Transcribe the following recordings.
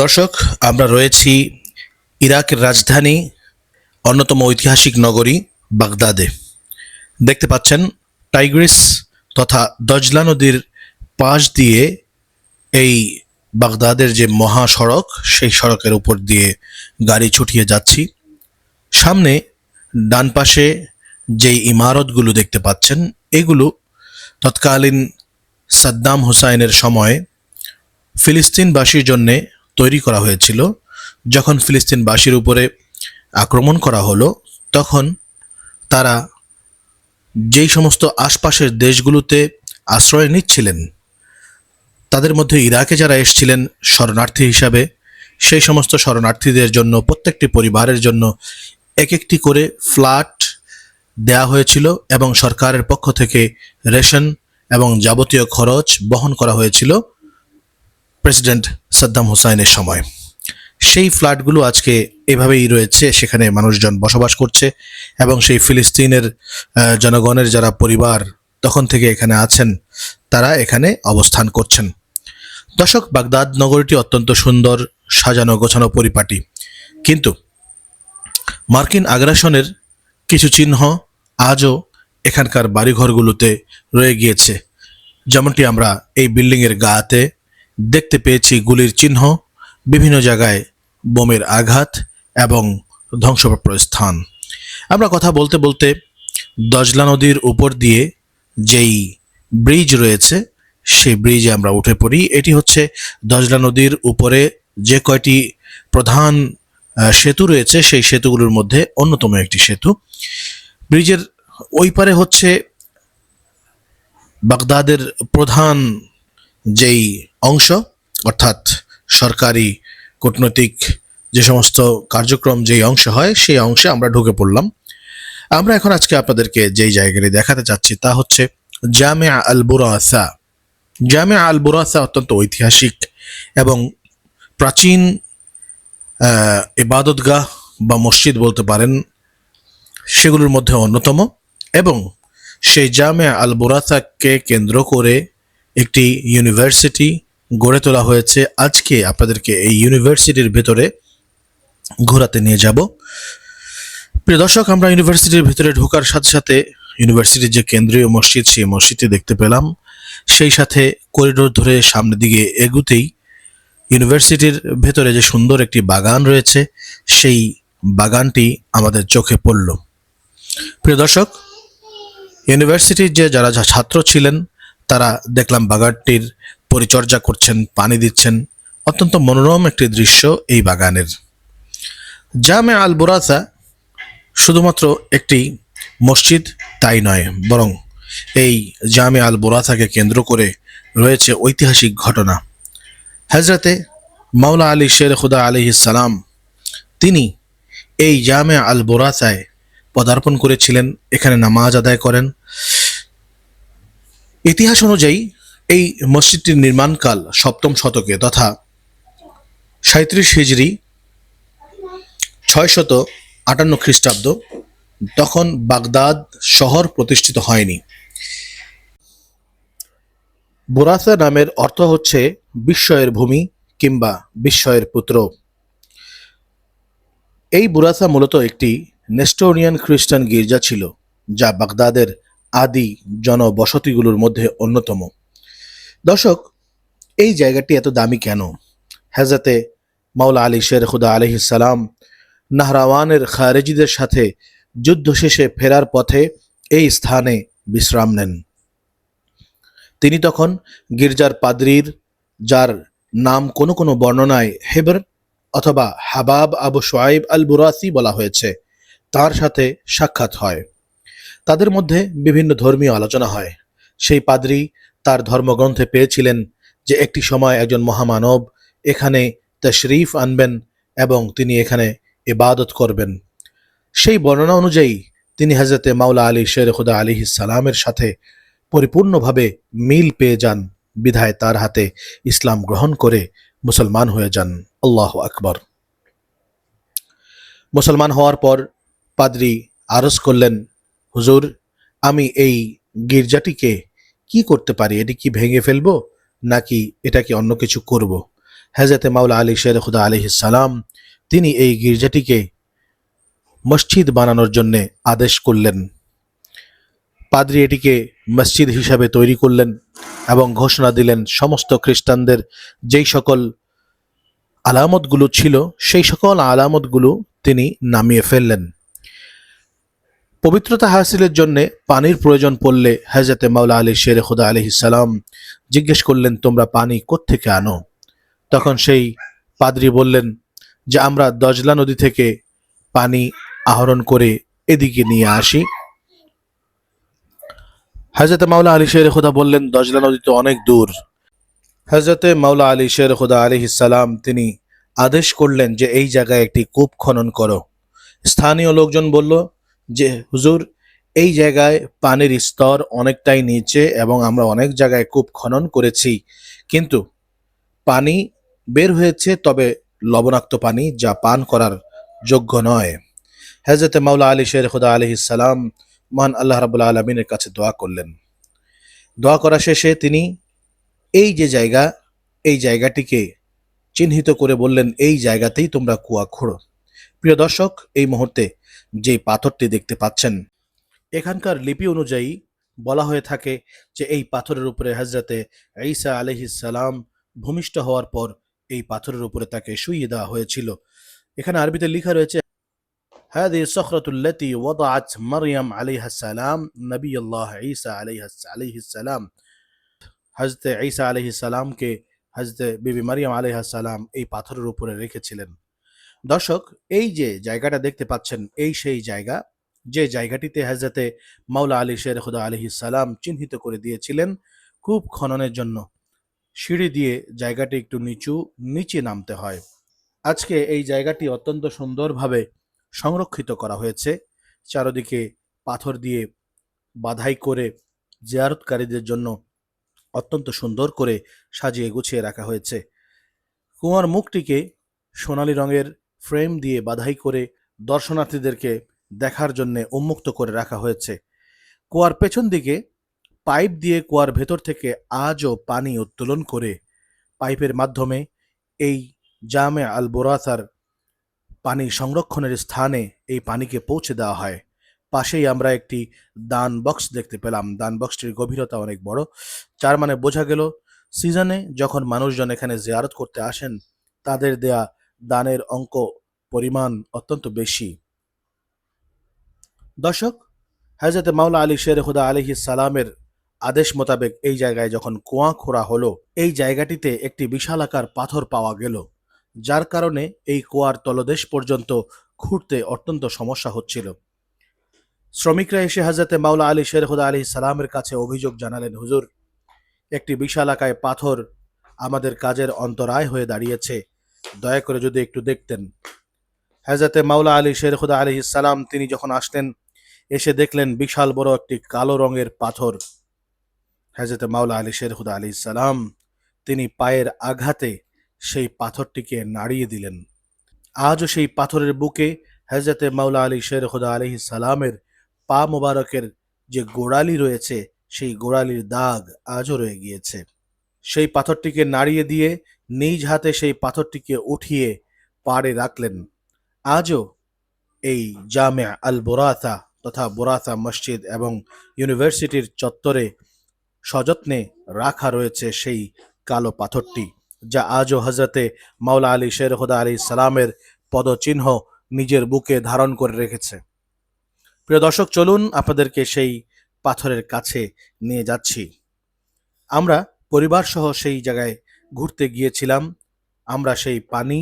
দর্শক, আমরা রয়েছি ইরাকের রাজধানী অন্যতম ঐতিহাসিক নগরী বাগদাদে। দেখতে পাচ্ছেন, টাইগ্রিস তথা দজলা নদীর পাশ দিয়ে এই বাগদাদের যে মহাসড়ক, সেই সড়কের উপর দিয়ে গাড়ি ছুটিয়ে যাচ্ছি। সামনে ডান পাশে যেই ইমারতগুলো দেখতে পাচ্ছেন, এগুলো তৎকালীন সাদ্দাম হুসাইনের সময় ফিলিস্তিনবাসীর জন্য তৈরি করা হয়েছিল। যখন ফিলিস্তিনবাসীর উপরে আক্রমণ করা হলো, তখন তারা যেই সমস্ত আশপাশের দেশগুলোতে আশ্রয় নিচ্ছিলেন, তাদের মধ্যে ইরাকে যারা এসেছিলেন শরণার্থী হিসাবে, সেই সমস্ত শরণার্থীদের জন্য, প্রত্যেকটি পরিবারের জন্য এক একটি করে ফ্ল্যাট দেয়া হয়েছিল এবং সরকারের পক্ষ থেকে রেশন এবং যাবতীয় খরচ বহন করা হয়েছিল। প্রেসিডেন্ট সাদ্দাম হুসাইনের সময়। সেই ফ্ল্যাটগুলো আজকে এভাবেই রয়েছে, সেখানে মানুষজন বসবাস করছে এবং সেই ফিলিস্তিনের জনগণের যারা পরিবার তখন থেকে এখানে আছেন, তারা এখানে অবস্থান করছেন। দর্শক, বাগদাদ নগরীটি অত্যন্ত সুন্দর, সাজানো, গোছানো, পরিপাটি। কিন্তু মার্কিন আগ্রাসনের কিছু চিহ্ন আজও এখানকার বাড়িঘরগুলোতে রয়ে গিয়েছে। যেমনটি আমরা এই বিল্ডিংয়ের গাতে দেখতে পেয়েছি গুলির চিহ্ন, বিভিন্ন জায়গায় বোমের আঘাত এবং ধ্বংসপ্রাপ্ত স্থান। আমরা কথা বলতে বলতে দজলা নদীর উপর দিয়ে যেই ব্রিজ রয়েছে, সেই ব্রিজে আমরা উঠে পড়ি। এটি হচ্ছে দজলা নদীর উপরে যে কয়টি প্রধান সেতু রয়েছে, সেই সেতুগুলোর মধ্যে অন্যতম একটি সেতু। ব্রিজের ওই পারে হচ্ছে বাগদাদের প্রধান যেই অংশ, অর্থাৎ সরকারি কূটনৈতিক যে সমস্ত কার্যক্রম যেই অংশ হয়, সেই অংশে আমরা ঢুকে পড়লাম। আমরা এখন আজকে আপনাদেরকে যেই জায়গাটি দেখাতে চাচ্ছি তা হচ্ছে জামিয়া আল বুরাসা জামিয়া আল বুরাসা অত্যন্ত ঐতিহাসিক এবং প্রাচীন ইবাদতগাহ বা মসজিদ বলতে পারেন, সেগুলোর মধ্যে অন্যতম এবং সেই জামিয়া আল বুরাসাকে কেন্দ্র করে একটি ইউনিভার্সিটি গড়ে তোলা হয়েছে। আজকে আপনাদেরকে এই ইউনিভার্সিটির ভেতরে ঘোরাতে নিয়ে যাব। প্রিয় দর্শক, আমরা ইউনিভার্সিটির ভিতরে ঢোকার সাথে সাথে ইউনিভার্সিটির যে কেন্দ্রীয় মসজিদ, সেই মসজিদটি দেখতে পেলাম। সেই সাথে করিডোর ধরে সামনের দিকে এগুতেই ইউনিভার্সিটির ভেতরে যে সুন্দর একটি বাগান রয়েছে, সেই বাগানটি আমাদের চোখে পড়ল। প্রিয় দর্শক, ইউনিভার্সিটির যে যারা ছাত্র ছিলেন, তারা দেখলাম বাগানটির পরিচর্যা করছেন, পানি দিচ্ছেন। অত্যন্ত মনোরম একটি দৃশ্য এই বাগানের। জামে আল বুরাসা শুধুমাত্র একটি মসজিদ, তাই নয়, বরং এই জামে আল বুরাসাকে কেন্দ্র করে রয়েছে ঐতিহাসিক ঘটনা। হজরতে মাওলা আলী শের খুদা আলী সালাম, তিনি এই জামে আল বোরাসায় পদার্পণ করেছিলেন, এখানে নামাজ আদায় করেন। ইতিহাস অনুযায়ী এই মসজিদটির নির্মাণকাল সপ্তম শতকে তথা সাঁত্রিশ হিজড়ি ছয় শত আটান্ন খ্রিস্টাব্দ তখন বাগদাদ শহর প্রতিষ্ঠিত হয়নি। বোরাসা নামের অর্থ হচ্ছে বিস্ময়ের ভূমি কিংবা বিস্ময়ের পুত্র। এই বুরাসা মূলত একটি নেস্টোরিয়ান খ্রিস্টান গির্জা ছিল, যা বাগদাদের আদি জনবসতিগুলোর মধ্যে অন্যতম। দর্শক, এই জায়গাটি এত দামি কেন? হেজাতে মাওলা আলী শের খুদা আলহিসাল্লাম নাহরাওয়ানের খারেজিদের সাথে যুদ্ধ শেষে ফেরার পথে এই স্থানে বিশ্রাম নেন। তিনি তখন গির্জার পাদ্রির, যার নাম কোনো কোনো বর্ণনায় হেবর অথবা হাবাব আবু সোয়াইব আল বুরাসি বলা হয়েছে, তার সাথে সাক্ষাৎ হয়। তাদের মধ্যে বিভিন্ন ধর্মীয় আলোচনা হয়। সেই পাদ্রি তার ধর্মগ্রন্থে পেয়েছিলেন যে একটি সময় একজন মহামানব এখানে তশরিফ আনবেন এবং তিনি এখানে ইবাদত করবেন। সেই বর্ণনা অনুযায়ী তিনি হাজরতে মাওলা আলী শের খুদা আলী সালামের সাথে পরিপূর্ণভাবে মিল পেয়ে যান, বিধায় তার হাতে ইসলাম গ্রহণ করে মুসলমান হয়ে যান। আল্লাহ আকবর। মুসলমান হওয়ার পর পাদ্রি আরজ করলেন, হুজুর, আমি এই গির্জাটিকে কি করতে পারি? এটি কি ভেঙে ফেলব? নাকি এটা কি অন্য কিছু করব? হজরতে মাওলা আলী শের খুদা আলহ সালাম তিনি এই গির্জাটিকে মসজিদ বানানোর জন্যে আদেশ করলেন। পাদ্রি এটিকে মসজিদ হিসাবে তৈরি করলেন এবং ঘোষণা দিলেন, সমস্ত খ্রিস্টানদের যেই সকল আলামতগুলো ছিল, সেই সকল আলামতগুলো তিনি নামিয়ে ফেললেন। পবিত্রতা হাসিলের জন্য পানির প্রয়োজন পড়লে হজরতে মাওলা আলী শের খুদা আলহ সালাম জিজ্ঞেস করলেন, তোমরা পানি কোত্থেকে আনো? তখন সেই পাদ্রি বললেন, যে আমরা দজলা নদী থেকে পানি আহরণ করে এদিকে নিয়ে আসি। হজরত মাওলা আলী শের খুদা বললেন, দজলা নদী তো অনেক দূর। হজরতে মাওলা আলী শের খুদা আলী সালাম তিনি আদেশ করলেন যে, এই জায়গায় একটি কূপ খনন করো। স্থানীয় লোকজন বলল যে হুজুর, এই জায়গায় পানির স্তর অনেকটাই নিচে এবং আমরা অনেক জায়গায় কূপ খনন করেছি। কিন্তু পানি বের হয়েছে তবে লবণাক্ত পানি যা পান করার যোগ্য নয়। হজরত মাওলা আলী শের খুদা আলহ সালাম মহান আল্লাহ রাবুল্লা আলমিনের কাছে দোয়া করলেন। দোয়া করা শেষে তিনি এই যে জায়গা, এই জায়গাটিকে চিহ্নিত করে বললেন, এই জায়গাতেই তোমরা কুয়া খোঁড়ো। প্রিয় দর্শক, এই মুহূর্তে যে পাথরটি দেখতে পাচ্ছেন এখানকার লিপি অনুযায়ী বলা হয়ে থাকে যে এই পাথরের উপরে হজরতে ঈসা আলহিসাল্লাম ভূমিষ্ঠ হওয়ার পর এই পাথরের উপরে তাকে শুইয়ে দেওয়া হয়েছিল এখানে আরবিতে লেখা রয়েছে هذه الصخرة التي وضعت مريم عليها السلام نبي الله عيسى عليه عليه السلام হজরত ঈসা আলহি সালামকে হজরত বিবি মারিয়াম আলহ সালাম এই পাথরের উপরে রেখেছিলেন দর্শক, এই যে জায়গাটা দেখতে পাচ্ছেন, এই সেই জায়গা, যে জায়গাটিতে হজরতে মাওলা আলী শের খুদা আলহি সালাম চিহ্নিত করে দিয়েছিলেন কূপ খননের জন্য। সিঁড়ি দিয়ে জায়গাটি একটু নিচু, নিচে নামতে হয়। আজকে এই জায়গাটি অত্যন্ত সুন্দরভাবে সংরক্ষিত করা হয়েছে। চারদিকে পাথর দিয়ে বাধাই করে জিয়ারতকারীদের জন্য অত্যন্ত সুন্দর করে সাজিয়ে গুছিয়ে রাখা হয়েছে। কুয়ার মুখটিকে সোনালী রঙের ফ্রেম দিয়ে বাধাই করে দর্শনার্থীদেরকে দেখার জন্য উন্মুক্ত করে রাখা হয়েছে। কুয়ার পেছন দিকে পাইপ দিয়ে কুয়ার ভেতর থেকে আজও পানি উত্তোলন করে পাইপের মাধ্যমে এই জামে আল বোরাসার পানি সংরক্ষণের স্থানে এই পানিকে পৌঁছে দেওয়া হয়। পাশেই আমরা একটি দান বক্স দেখতে পেলাম। দান বক্সটির গভীরতা অনেক বড়। যার মানে বোঝা গেল, সিজনে যখন মানুষজন এখানে জিয়ারত করতে আসেন, তাদের দেয়া দানের অঙ্ক পরিমাণ অত্যন্ত বেশি। দর্শক হাজরত মাওলা আলী শের খুদা আলহি সালামের আদেশ মোতাবেক এই জায়গায় যখন কুয়া খোঁড়া হলো, এই জায়গাটিতে একটি বিশালাকার পাথর পাওয়া গেল, যার কারণে এই কুয়ার তলদেশ পর্যন্ত খুঁড়তে অত্যন্ত সমস্যা হচ্ছিল। শ্রমিকরা এসে হাজরতে মাওলা আলী শের খুদা আলী সালামের কাছে অভিযোগ জানালেন, হুজুর, একটি বিশালাকায় পাথর আমাদের কাজের অন্তরায় হয়ে দাঁড়িয়েছে। দয়া করে যদি একটু দেখতেন। হাজরতে মাওলা আলী শের খুদা আলী সালাম, তিনি যখন আসলেন, এসে দেখলেন বিশাল বড় একটি কালো রঙের পাথর। হাজরতে মাওলা আলী শের খুদা আলী সালাম, তিনি পায়ের আঘাতে সেই পাথরটিকে নাড়িয়ে দিলেন। আজও সেই পাথরের বুকে হজরতে মাওলা আলী শের খুদা আলহি সালামের পা মোবারকের যে গোড়ালি রয়েছে, সেই গোড়ালির দাগ আজও রয়ে গিয়েছে। সেই পাথরটিকে নাড়িয়ে দিয়ে নিজ হাতে সেই পাথরটিকে উঠিয়ে পাড়ে রাখলেন। আজও এই জামে আল বোরাথা তথা বোরাথা মসজিদ এবং ইউনিভার্সিটির চত্বরে সযত্নে রাখা রয়েছে সেই কালো পাথরটি, যা আজও হজরতে মাওলা আলী শের খুদা আলী সালামের পদচিহ্ন নিজের বুকে ধারণ করে রেখেছে। প্রিয় দর্শক, চলুন আপনাদেরকে সেই পাথরের কাছে নিয়ে যাচ্ছি। আমরা পরিবার সহ সেই জায়গায় ঘুরতে গিয়েছিলাম, আমরা সেই পানি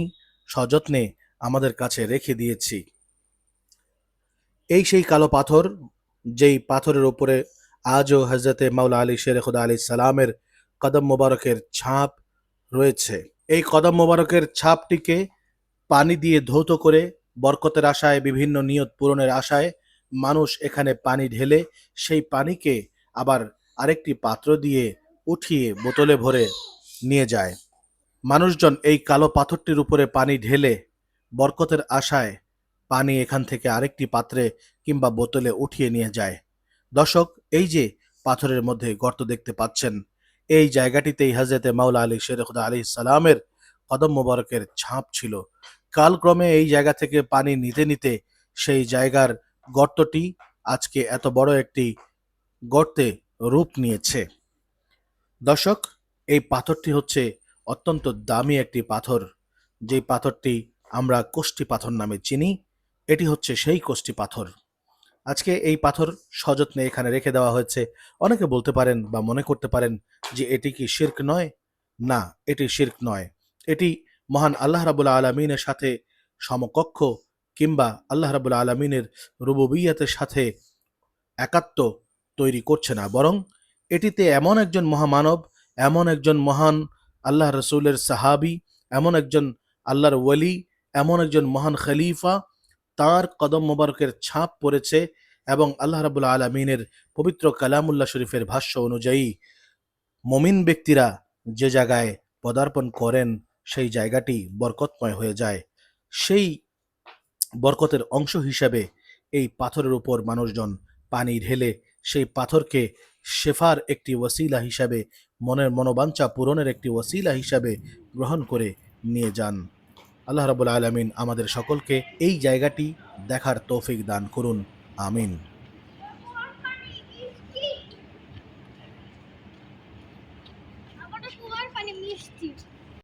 সযত্নে আমাদের কাছে রেখে দিয়েছি। এই সেই কালো পাথর, যেই পাথরের উপরে আজও হজরতে মাওলা আলী শের খুদা আলী সালামের কদম মোবারকের ছাপ রয়েছে। এই কদম মোবারকের ছাপটিকে পানি দিয়ে ধৌত করে বরকতের আশায়, বিভিন্ন নিয়ত পূরণের আশায় মানুষ এখানে পানি ঢেলে সেই পানিকে আবার আরেকটি পাত্র দিয়ে উঠিয়ে বোতলে ভরে নিয়ে যায়। মানুষজন এই কালো পাথরটির উপরে পানি ঢেলে বরকতের আশায় পানি এখান থেকে আরেকটি পাত্রে কিংবা বোতলে উঠিয়ে নিয়ে যায়। দর্শক, এই যে পাথরের মধ্যে গর্ত দেখতে পাচ্ছেন, এই জায়গাটিতেই হজরতে মাওলা আলী শের খুদা আলী সালামের কদম মোবারকের ছাপ ছিল। কালক্রমে এই জায়গা থেকে পানি নিতে নিতে সেই জায়গার গর্তটি আজকে এত বড় একটি গর্তে রূপ নিয়েছে। দর্শক এই পাথরটি হচ্ছে অত্যন্ত দামি একটি পাথর। যে পাথরটি আমরা কোষ্ঠী পাথর নামে চিনি, এটি হচ্ছে সেই কোষ্ঠী পাথর। আজকে এই পাথর সযত্নে এখানে রেখে দেওয়া হয়েছে। অনেকে বলতে পারেন বা মনে করতে পারেন যে এটি কি শির্ক নয়? না, এটি শির্ক নয়। এটি মহান আল্লাহ রাবুল্লাহ আলমিনের সাথে সমকক্ষ কিংবা আল্লাহ রাবুল্লাহ আলমিনের রুবুবিয়াতের সাথে একাত্ম তৈরি করছে না। বরং এটিতে এমন একজন মহামানব এমন একজন মহান আল্লাহ রসুলের সাহাবি, এমন একজন আল্লাহর ওয়ালি, এমন একজন মহান খলিফা, তার কদম মোবারকের ছাপ পড়েছে এবং আল্লাহ রাবুল্লাহ আলমিনের পবিত্র কালামুল্লাহ শরীফের ভাষ্য অনুযায়ী মমিন ব্যক্তিরা যে জায়গায় পদার্পণ করেন, সেই জায়গাটি বরকতময় হয়ে যায়। সেই বরকতের অংশ হিসাবে এই পাথরের উপর মানুষজন পানি ঢেলে সেই পাথরকে শেফার একটি ওসিলা হিসাবে, মনের মনোবাঞ্ছা পূরণের একটি ওসিলা হিসাবে গ্রহণ করে নিয়ে যান। আল্লাহ রাবুল আলমিন আমাদের সকলকে এই জায়গাটি দেখার তৌফিক দান করুন। আমিন।